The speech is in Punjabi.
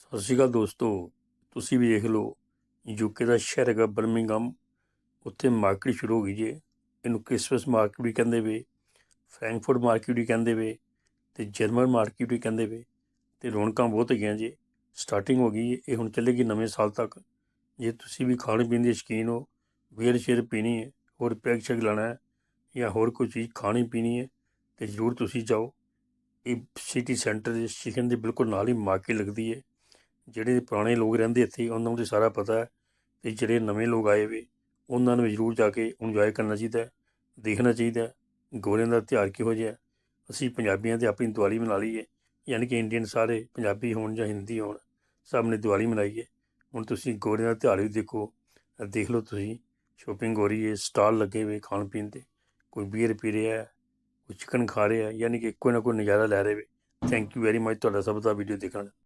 ਸਤਿ ਸ਼੍ਰੀ ਅਕਾਲ ਦੋਸਤੋ, ਤੁਸੀਂ ਵੀ ਦੇਖ ਲਓ ਯੂਕੇ ਦਾ ਸ਼ਹਿਰ ਹੈਗਾ ਬਰਮਿੰਗਮ ਉੱਥੇ ਮਾਰਕੀਟ ਸ਼ੁਰੂ ਹੋ ਗਈ ਜੇ। ਇਹਨੂੰ ਕ੍ਰਿਸਮਸ ਮਾਰਕੀਟ ਵੀ ਕਹਿੰਦੇ ਵੇ, ਫਰੈਂਕਫਰਟ ਮਾਰਕੀਟ ਵੀ ਕਹਿੰਦੇ ਵੇ, ਤੇ ਜਰਮਨ ਮਾਰਕੀਟ ਵੀ ਕਹਿੰਦੇ ਵੇ, ਤੇ ਰੌਣਕਾਂ ਬਹੁਤ ਹੈਗੀਆਂ ਜੇ। ਸਟਾਰਟਿੰਗ ਹੋ ਗਈ ਹੈ ਇਹ ਹੁਣ ਚੱਲੇਗੀ ਨਵੇਂ ਸਾਲ ਤੱਕ। ਜੇ ਤੁਸੀਂ ਵੀ ਖਾਣ ਪੀਣ ਦੇ ਸ਼ੌਕੀਨ ਹੋ ਬੀਅਰ ਸ਼ੇਰ ਪੀਣੀ ਹੈ ਹੋਰ ਪੈਗ ਸ਼ੈਗ ਲੈਣਾ ਹੈ, ਜਾਂ ਹੋਰ ਕੋਈ ਚੀਜ਼ ਖਾਣੀ ਪੀਣੀ ਹੈ ਤੇ ਜ਼ਰੂਰ ਤੁਸੀਂ ਜਾਓ। ਇਹ ਸਿਟੀ ਸੈਂਟਰ ਦੇ ਸਟੇਸ਼ਨ ਦੇ ਬਿਲਕੁਲ ਨਾਲ ਹੀ ਮਾਰਕੀਟ ਲੱਗਦੀ ਹੈ ਜਿਹੜੇ ਪੁਰਾਣੇ ਲੋਕ ਰਹਿੰਦੇ ਇੱਥੇ, ਉਹਨਾਂ ਨੂੰ ਤੇ ਸਾਰਾ ਪਤਾ ਹੈ ਤੇ ਜਿਹੜੇ ਨਵੇਂ ਲੋਕ ਆਏ ਵੇ, ਉਹਨਾਂ ਨੂੰ ਜ਼ਰੂਰ ਜਾ ਕੇ ਇੰਜੋਏ ਕਰਨਾ ਚਾਹੀਦਾ ਦੇਖਣਾ ਚਾਹੀਦਾ ਗੋਰਿਆਂ ਦਾ ਤਿਉਹਾਰ ਕਿਹੋ ਜਿਹਾ ਅਸੀਂ ਪੰਜਾਬੀਆਂ ਤੇ ਆਪਣੀ ਦੀਵਾਲੀ ਮਨਾ ਲਈਏ ਯਾਨੀ ਕਿ ਇੰਡੀਅਨ ਸਾਰੇ ਪੰਜਾਬੀ ਹੋਣ ਜਾਂ ਹਿੰਦੀ ਹੋਣ, ਸਭ ਨੇ ਦੀਵਾਲੀ ਮਨਾਈਏ ਹੁਣ ਤੁਸੀਂ ਗੋਰਿਆਂ ਦਾ ਤਿਉਹਾਰ ਵੀ ਦੇਖੋ, ਦੇਖ ਲਓ ਤੁਸੀਂ ਸ਼ੋਪਿੰਗ ਹੋ ਰਹੀ ਹੈ, ਸਟਾਲ ਲੱਗੇ ਹੋਏ ਖਾਣ ਪੀਣ ਦੇ ਕੋਈ ਬੀਅਰ ਪੀ ਰਿਹਾ ਹੈ, ਕੋਈ ਚਿਕਨ ਖਾ ਰਿਹਾ ਹੈ, ਯਾਨੀ ਕਿ ਕੋਈ ਨਾ ਕੋਈ ਨਜ਼ਾਰਾ ਲੈ ਰਹੇ ਵੇ ਥੈਂਕ ਯੂ ਵੈਰੀ ਮਚ ਤੁਹਾਡਾ ਸਭ ਦਾ ਵੀਡੀਓ ਦੇਖਣ